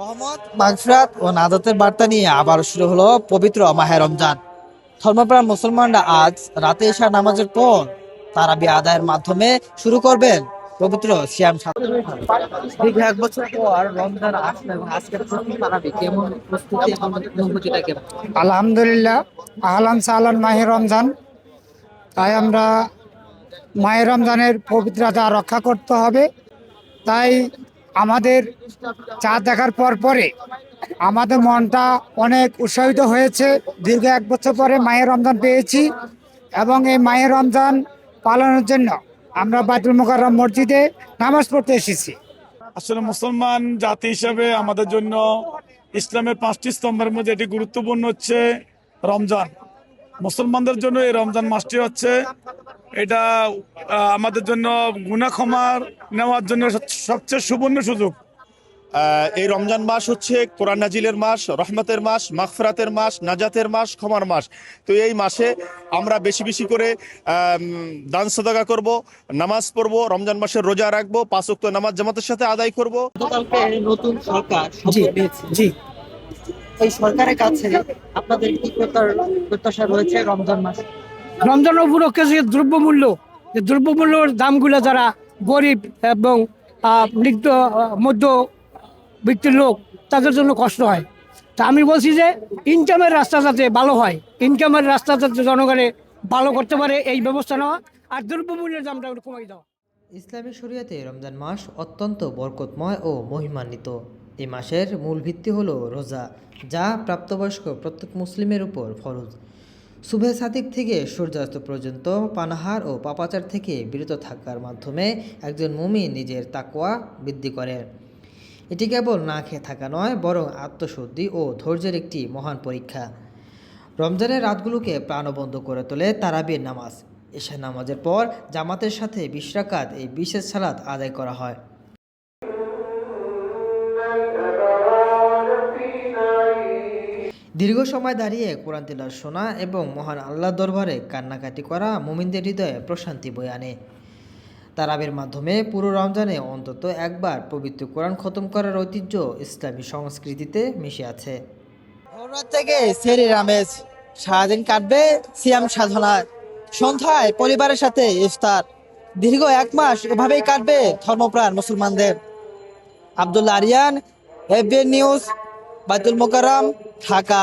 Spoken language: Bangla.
রহমত মাগফিরাত ও নাজাতের বার্তা নিয়ে আবার শুরু হলো পবিত্র মাহে রমজান। ধর্মপ্রাণ মুসলমানরা আজ রাতে এশা নামাজের পর তারাবি আদায়ের মাধ্যমে শুরু করবেন পবিত্র সাধনা। দীর্ঘ এক বছর পর রমজান আসলো প্রথম তারাবি কেমন প্রস্তুতি এবং অনুভূতিটা কেমন? আলহামদুলিল্লাহ আহলান সাহলান মাহে রমজান। তাই আমরা মাহে রমজানের পবিত্রতা রক্ষা করতে হবে। তাই আমাদের চা দেখার পর পরে আমাদের মনটা অনেক উৎসাহিত হয়েছে। দীর্ঘ এক বছর পরে মায়ের রমজান পেয়েছি এবং এই মায়ের রমজান পালনের জন্য আমরা বাইতুল মোকাররম মসজিদে নামাজ পড়তে এসেছি। আসলে মুসলমান জাতি হিসেবে আমাদের জন্য ইসলামের পাঁচটি স্তম্ভের মধ্যে এটি গুরুত্বপূর্ণ হচ্ছে রমজান। মুসলমানদের জন্য এই রমজান মাসটি হচ্ছে এটা আমাদের জন্য গুনা ক্ষমার নেওয়ার জন্য সবচেয়ে সুবর্ণ সুযোগ। আহ, এই রমজান মাস হচ্ছে কোরআন নাজিলের মাস রহমতের মাস মাগফরাতের মাস নাজাতের মাস ক্ষমার মাস। তো এই মাসে আমরা বেশি বেশি করে দান সদাকা করব নামাজ পড়ব রমজান মাসে রোজা রাখব পাঁচ ওয়াক্ত নামাজ জামাতের সাথে আদায় করব। গতকালকে নতুন সরকার জি। এই সরকারের কাছে আপনাদের কি প্রত্যাশা রয়েছে রমজান মাসে? রমজান উপলক্ষে যে দ্রব্যমূল্য, যে দ্রব্যমূল্যর দামগুলো যারা গরিব এবং নিত্য মধ্য ব্যক্তির লোক, তাদের জন্য কষ্ট হয়। তা আমি বলছি যে ইনকামের রাস্তা যাতে ভালো হয় ইনকামের রাস্তা যাতে জনগণে ভালো করতে পারে, এই ব্যবস্থা নেওয়া, আর দ্রব্যমূল্যের দামটা কমাই দেওয়া। ইসলামী শরিয়াতে রমজান মাস অত্যন্ত বরকতময় ও মহিমান্বিত। এই মাসের মূল ভিত্তি হলো রোজা, যা প্রাপ্তবয়স্ক প্রত্যেক মুসলিমের উপর ফরজ। শুভে সাদিক থেকে সূর্যাস্ত পর্যন্ত পানাহার ও পাপাচার থেকে বিরত থাকার মাধ্যমে একজন মুমিন নিজের তাকোয়া বৃদ্ধি করে। এটি কেবল না খেয়ে থাকা নয়, বরং আত্মশুদ্ধি ও ধৈর্যের একটি মহান পরীক্ষা। রমজানের রাতগুলোকে প্রাণবন্ধ করে তোলে তারাবির নামাজ। এশা নামাজের পর জামাতের সাথে বিশ রাকাত এই বিশেষ সালাত আদায় করা হয়। দীর্ঘ সময় দাঁড়িয়ে কোরআন তিলার শোনা এবং মহান আল্লাহ দরবারে কান্নাকাটি করা মুমিনদের হৃদয়ে প্রশান্তি বয়ে আনে। তারাবের মাধ্যমে পুরো রমজানে অন্তত একবার পবিত্র কোরআন খতম করার ঐতিহ্য ইসলামী সংস্কৃতিতে মিশে আছে। ভোররাত থেকে সেরির আমেজ সারাদিন কাটবে সিয়াম সাধনায়, সন্ধ্যায় পরিবারের সাথে ইফতার, দীর্ঘ এক মাস এভাবেই কাটবে ধর্মপ্রাণ মুসলমানদের। আব্দুল্লা আরিয়ান, এফবিএন নিউজ বাইতুল মোকারাম ঢাকা।